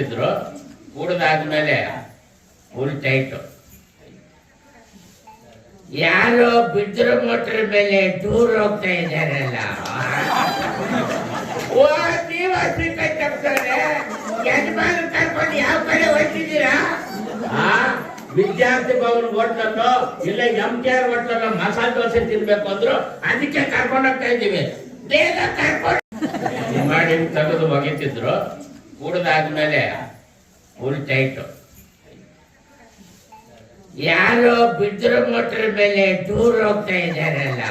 ಒಗಿತಿದ್ರು ಕೂಡದಾದ್ಮೇಲೆ ಉಲ್ಟಾಯ್ತು. ಯಾರೋ ಬಿದ್ರ ಮೋಟ್ರ ಮೇಲೆ ದೂರ ಹೋಗ್ತಾ ಇದ್ದಾರಲ್ಲ. ಓ ಕೈ ತಪ್ತಾರೆ ಯಜಮಾನ ಕರ್ಕೊಂಡು ಯಾವ ಕಡೆ ಹೊರಟಿದ್ದೀರಾ ವಿದ್ಯಾರ್ಥಿ ಭವನ್ ಹೋಟ್ಲಲ್ಲೋ ಇಲ್ಲ M K R ಹೋಟ್ಲಲ್ಲೋ masala dosa ತಿನ್ಬೇಕು ಅಂದ್ರು ಅದಕ್ಕೆ ಕರ್ಕೊಂಡು ಹೋಗ್ತಾ ಇದ್ದೀವಿ. ಬೇಗ ಕರ್ಕೊಂಡು ಮಾಡಿ ತೆಗೆದು ಒಗಿತಿದ್ರು. ಕುಡ್ದಾದ್ಮೇಲೆ ಟೈಟು ಯಾರೋ ಬಿದ್ರ ಮೋಟ್ರ್ ಮೇಲೆ ದೂರ ಹೋಗ್ತಾ ಇದ್ದಾರಲ್ಲ.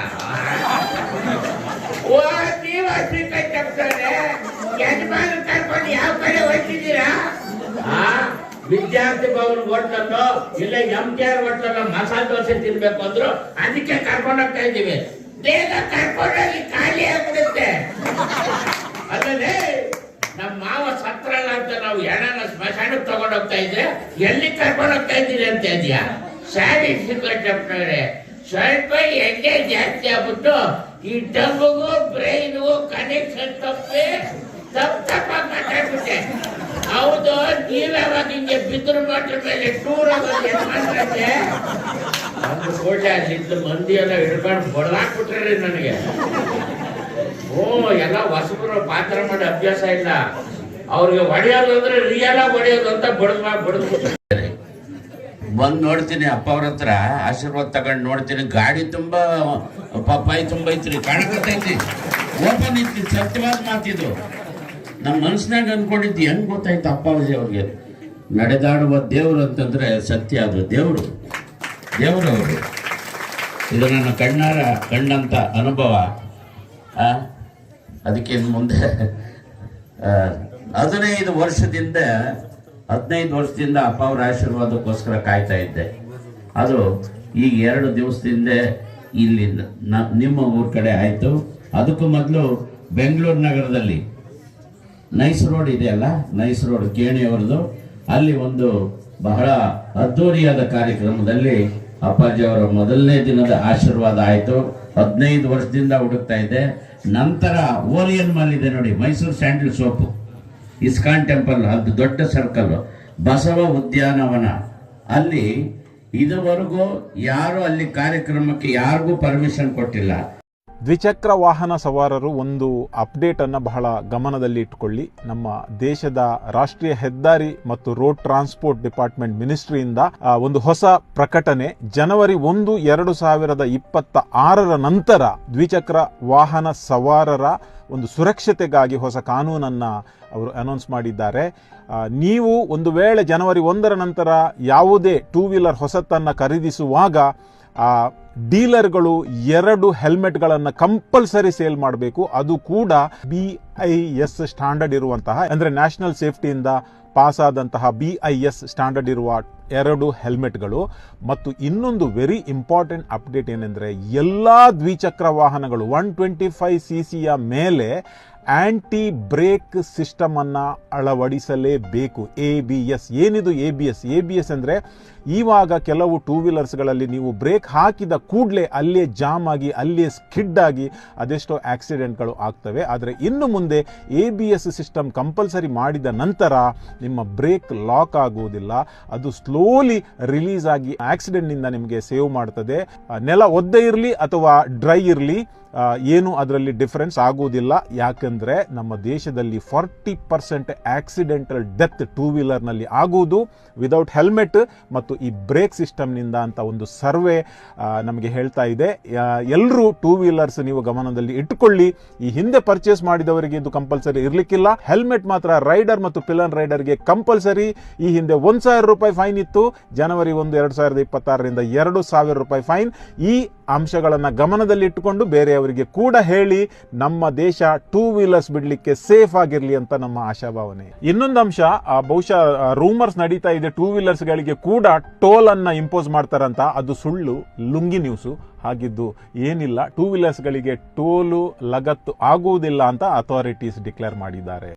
ಕರ್ಕೊಂಡು ಯಾವ ಕಡೆ ಹೊರಟಿದ್ದೀರಾ ವಿದ್ಯಾರ್ಥಿ ಭವನ್ ಹೋಟ್ಲಲ್ಲೋ, ಇಲ್ಲ M K R ಹೋಟ್ಲಲ್ಲೋ masala dosa ತಿನ್ಬೇಕು ಅಂದ್ರು, ಅದಕ್ಕೆ ಕರ್ಕೊಂಡೋಗ್ತಾ ಇದ್ದೀವಿ. ಬೇಗ ಕರ್ಕೊಂಡೋಗಿ ಖಾಲಿ ಆಗ್ಬಿಡುತ್ತೆ ಅಲ್ಲದೆ ನಮ್ಮ ಮಾವ ಸತ್ರಲ್ಲ ಅಂತ ನಾವು ಎಣನ ಸ್ಮಶಾನಕ್ಕೆ ತಗೊಂಡ್ ಹೋಗ್ತಾ ಇದ್ರೆ, ಎಲ್ಲಿ ಕರ್ಕೊಂಡು ಹೋಗ್ತಾ ಇದ್ದೀರಿ ಅಂತ ಇದೆಯಾ ಸಾರಿ ಸಿಕ್ಕಟ್ಟವ್ರೆ ಸ್ವಲ್ಪ ಎಣ್ಣೆ ಜಾಸ್ತಿ ಆಗ್ಬಿಟ್ಟು ಈ ಡಬ್ಬಿಗೂ ಬ್ರೈನ್ಗೂ ಕನೆಕ್ಷನ್ ತಪ್ಪೇ, ತಪ್ಪ ತಪ್ಪ ಮಾತಾಡ್ಬಿಟ್ಟೆ. ಹೌದು ನೀವ್ಯಾವಾಗ ಹಿಂಗೆ ಬಿದ್ರು ಮಾತ್ರ ಮೇಲೆ ಟೂರ್ ಆಗೋದು ಯಜಮಾನ್ರಂತೆ ಒಂದು ಕೋಟೆ ಅಲ್ಲಿದ್ದು ಮಂದಿ ಎಲ್ಲ ಹಿಡ್ಕೊಂಡು ಬಡದಾಕ್ಬಿಟ್ರಿ ನನಗೆ. ಓ, ಎಲ್ಲ ಹೊಸಬರು ಪಾತ್ರ ಮಾಡಿ ಅಭ್ಯಾಸ ಇಲ್ಲ. ಅವ್ರಿಗೆ ಹೊಡೆಯೋದು ಅಂದ್ರೆ ರಿಯಲ್ ಆಗಿ ಹೊಡೆಯೋದು ಅಂತ ಬಡದ್ ಬಡದ್ ಬಂದ್ ನೋಡ್ತೀನಿ ಅಪ್ಪ ಅವ್ರ ಹತ್ರ, ಆಶೀರ್ವಾದ ತಗೊಂಡ್ ನೋಡ್ತೀನಿ. ಗಾಡಿ ತುಂಬಾ ಪಪ್ಪಾಯಿ ತುಂಬಾ ಐತ್ರಿ ಕಾಣಕತ್ತೈತಿ ಓಪನ್ ಐತಿ, ಸತ್ಯವಾದ ಮಾತಿದು ನಮ್ಮ ಮನ್ಸಿನಾಗ ಅನ್ಕೊಂಡಿದ್ದು, ಹೆಂಗ್ ಗೊತ್ತಾಯ್ತು ಅಪ್ಪಾಜಿ ಅವ್ರಿಗೆ ನಡೆದಾಡುವ ದೇವ್ರು ಅಂತಂದ್ರೆ ಸತ್ಯ ಅದು. ದೇವ್ರು. ದೇವ್ರು ಅವರು. ಇದು ನನ್ನ ಕಣ್ಣಾರ, ಕಣ್ಣಂತ ಅನುಭವ. ಅದಕ್ಕೆ ಮುಂದೆ ಹದಿನೈದು ವರ್ಷದಿಂದ ಹದಿನೈದು ವರ್ಷದಿಂದ ಅಪ್ಪ ಅವರ ಆಶೀರ್ವಾದಕ್ಕೋಸ್ಕರ ಕಾಯ್ತಾ ಇದ್ದೆ. ಅದು ಈಗ ಎರಡು ದಿವಸದಿಂದ ಇಲ್ಲಿ ನಿಮ್ಮ ಊರ ಕಡೆ ಆಯಿತು. ಅದಕ್ಕೂ ಮೊದಲು ಬೆಂಗಳೂರು ನಗರದಲ್ಲಿ ನೈಸ್ ರೋಡ್ ಇದೆಯಲ್ಲ ನೈಸ್ ರೋಡ್ ಕೇಣಿಯವರದು ಅಲ್ಲಿ ಒಂದು ಬಹಳ ಅದ್ದೂರಿಯಾದ ಕಾರ್ಯಕ್ರಮದಲ್ಲಿ ಅಪ್ಪಾಜಿ ಅವರ ಮೊದಲನೇ ದಿನದ ಆಶೀರ್ವಾದ ಆಯಿತು. ಹದಿನೈದು ವರ್ಷದಿಂದ ಹುಡುಕ್ತಾ ಇದೆ ನಂತರ ಓರಿಯನ್ ಮಾಲ್ ಇದೆ ನೋಡಿ, Mysuru sandal soap. ISKCON temple, ಅದು ದೊಡ್ಡ ಸರ್ಕಲ್ ಬಸವ ಉದ್ಯಾನವನ. ಅಲ್ಲಿ ಇದುವರೆಗೂ ಯಾರು ಅಲ್ಲಿ ಕಾರ್ಯಕ್ರಮಕ್ಕೆ ಯಾರಿಗೂ ಪರ್ಮಿಷನ್ ಕೊಟ್ಟಿಲ್ಲ. ದ್ವಿಚಕ್ರ ವಾಹನ ಸವಾರರು ಒಂದು ಅಪ್ಡೇಟ್ ಅನ್ನ ಬಹಳ ಗಮನದಲ್ಲಿ ಇಟ್ಕೊಳ್ಳಿ. ನಮ್ಮ ದೇಶದ ರಾಷ್ಟ್ರೀಯ ಹೆದ್ದಾರಿ ಮತ್ತು ರೋಡ್ ಟ್ರಾನ್ಸ್ಪೋರ್ಟ್ ಡಿಪಾರ್ಟ್ಮೆಂಟ್ ಮಿನಿಸ್ಟ್ರಿಯಿಂದ ಒಂದು ಹೊಸ ಪ್ರಕಟಣೆ. ಜನವರಿ ಒಂದು, ಎರಡು ಸಾವಿರದ ಇಪ್ಪತ್ತ ಆರರ ನಂತರ ದ್ವಿಚಕ್ರ ವಾಹನ ಸವಾರರ ಒಂದು ಸುರಕ್ಷತೆಗಾಗಿ ಹೊಸ ಕಾನೂನನ್ನ ಅವರು ಅನೌನ್ಸ್ ಮಾಡಿದ್ದಾರೆ. ನೀವು ಒಂದು ವೇಳೆ ಜನವರಿ ಒಂದರ ನಂತರ ಯಾವುದೇ ಟೂ ವೀಲರ್ ಹೊಸತನ್ನು ಖರೀದಿಸುವಾಗ ಡೀಲರ್ಗಳು ಎರಡು ಹೆಲ್ಮೆಟ್ಗಳನ್ನು ಕಂಪಲ್ಸರಿ ಸೇಲ್ ಮಾಡಬೇಕು. ಅದು ಕೂಡ ಬಿ ಐ ಎಸ್ ಸ್ಟ್ಯಾಂಡರ್ಡ್ ಇರುವಂತಹ, ಅಂದ್ರೆ ನ್ಯಾಷನಲ್ ಸೇಫ್ಟಿಯಿಂದ ಪಾಸ್ ಆದಂತಹ ಬಿ ಐ ಎಸ್ ಸ್ಟ್ಯಾಂಡರ್ಡ್ ಇರುವ ಎರಡು ಹೆಲ್ಮೆಟ್ಗಳು ಮತ್ತು ಇನ್ನೊಂದು ವೆರಿ ಇಂಪಾರ್ಟೆಂಟ್ ಅಪ್ಡೇಟ್ ಏನೆಂದರೆ ಎಲ್ಲ ದ್ವಿಚಕ್ರ ವಾಹನಗಳು ಒನ್ ಟ್ವೆಂಟಿ ಫೈವ್ ಸಿ ಸಿಯ ಮೇಲೆ ಆ್ಯಂಟಿ ಬ್ರೇಕ್ ಸಿಸ್ಟಮನ್ನು ಅಳವಡಿಸಲೇಬೇಕು. ಎ ಬಿ ಎಸ್ ಏನಿದು A B S A B S ಅಂದರೆ ಇವಾಗ ಕೆಲವು ಟೂ ವೀಲರ್ಸ್ಗಳಲ್ಲಿ ನೀವು ಬ್ರೇಕ್ ಹಾಕಿದ ಕೂಡಲೇ ಅಲ್ಲೇ ಜಾಮ್ ಆಗಿ ಅಲ್ಲೇ ಸ್ಕಿಡ್ ಆಗಿ ಅದೆಷ್ಟೋ ಆಕ್ಸಿಡೆಂಟ್ಗಳು ಆಗ್ತವೆ. ಆದರೆ ಇನ್ನು ಮುಂದೆ A B S system compulsory ಮಾಡಿದ ನಂತರ ನಿಮ್ಮ ಬ್ರೇಕ್ ಲಾಕ್ ಆಗುವುದಿಲ್ಲ. ಅದು ಸ್ಲೋಲಿ ರಿಲೀಸ್ ಆಗಿ ಆಕ್ಸಿಡೆಂಟ್ನಿಂದ ನಿಮಗೆ ಸೇವ್ ಮಾಡ್ತದೆ. ನೆಲ ಒದ್ದೆ ಇರಲಿ ಅಥವಾ ಡ್ರೈ ಇರಲಿ ಏನು ಅದರಲ್ಲಿ ಡಿಫರೆನ್ಸ್ ಆಗುವುದಿಲ್ಲ. ಯಾಕಂದ್ರೆ ನಮ್ಮ ದೇಶದಲ್ಲಿ forty percent accidental death two ವೀಲರ್ನಲ್ಲಿ ಆಗುವುದು ವಿದೌಟ್ ಹೆಲ್ಮೆಟ್ ಮತ್ತು ಈ ಬ್ರೇಕ್ ಸಿಸ್ಟಮ್ನಿಂದ ಅಂತ ಒಂದು ಸರ್ವೆ ನಮಗೆ ಹೇಳ್ತಾ ಇದೆ. ಎಲ್ಲರೂ ಟೂ ವೀಲರ್ಸ್ ನೀವು ಗಮನದಲ್ಲಿ ಇಟ್ಟುಕೊಳ್ಳಿ. ಈ ಹಿಂದೆ ಪರ್ಚೇಸ್ ಮಾಡಿದವರಿಗೆ ಇದು ಕಂಪಲ್ಸರಿ ಇರಲಿಕ್ಕಿಲ್ಲ. ಹೆಲ್ಮೆಟ್ ಮಾತ್ರ ರೈಡರ್ ಮತ್ತು ಪಿಲನ್ ರೈಡರ್ಗೆ ಕಂಪಲ್ಸರಿ ಈ ಹಿಂದೆ ಒಂದ್ ಸಾವಿರ ರೂಪಾಯಿ ಫೈನ್ ಇತ್ತು. ಜನವರಿ ಒಂದು, ಎರಡು ಸಾವಿರದ ಇಪ್ಪತ್ತಾರರಿಂದ ಎರಡು ಸಾವಿರ ರೂಪಾಯಿ ಫೈನ್ ಈ ಅಂಶಗಳನ್ನ ಗಮನದಲ್ಲಿಟ್ಟುಕೊಂಡು ಬೇರೆಯವರಿಗೆ ಕೂಡ ಹೇಳಿ ನಮ್ಮ ದೇಶ ಟೂ ವೀಲರ್ಸ್ ಬಿಡಲಿಕ್ಕೆ ಸೇಫ್ ಆಗಿರಲಿ ಅಂತ ನಮ್ಮ ಆಶಾಭಾವನೆ. ಇನ್ನೊಂದು ಅಂಶ ಬಹುಶಃ ರೂಮರ್ಸ್ ನಡೀತಾ ಇದೆ ಟೂ ವೀಲರ್ಸ್ಗಳಿಗೆ ಕೂಡ ಟೋಲ್ ಅನ್ನು ಇಂಪೋಸ್ ಮಾಡ್ತಾರಂತ. ಅದು ಸುಳ್ಳು, ಲುಂಗಿ ನ್ಯೂಸು ಹಾಗಿದ್ದು ಏನಿಲ್ಲ. ಟೂ ವೀಲರ್ಸ್ಗಳಿಗೆ ಟೋಲು ಲಗತ್ತು ಆಗುವುದಿಲ್ಲ ಅಂತ ಅಥಾರಿಟೀಸ್ ಡಿಕ್ಲೇರ್ ಮಾಡಿದ್ದಾರೆ.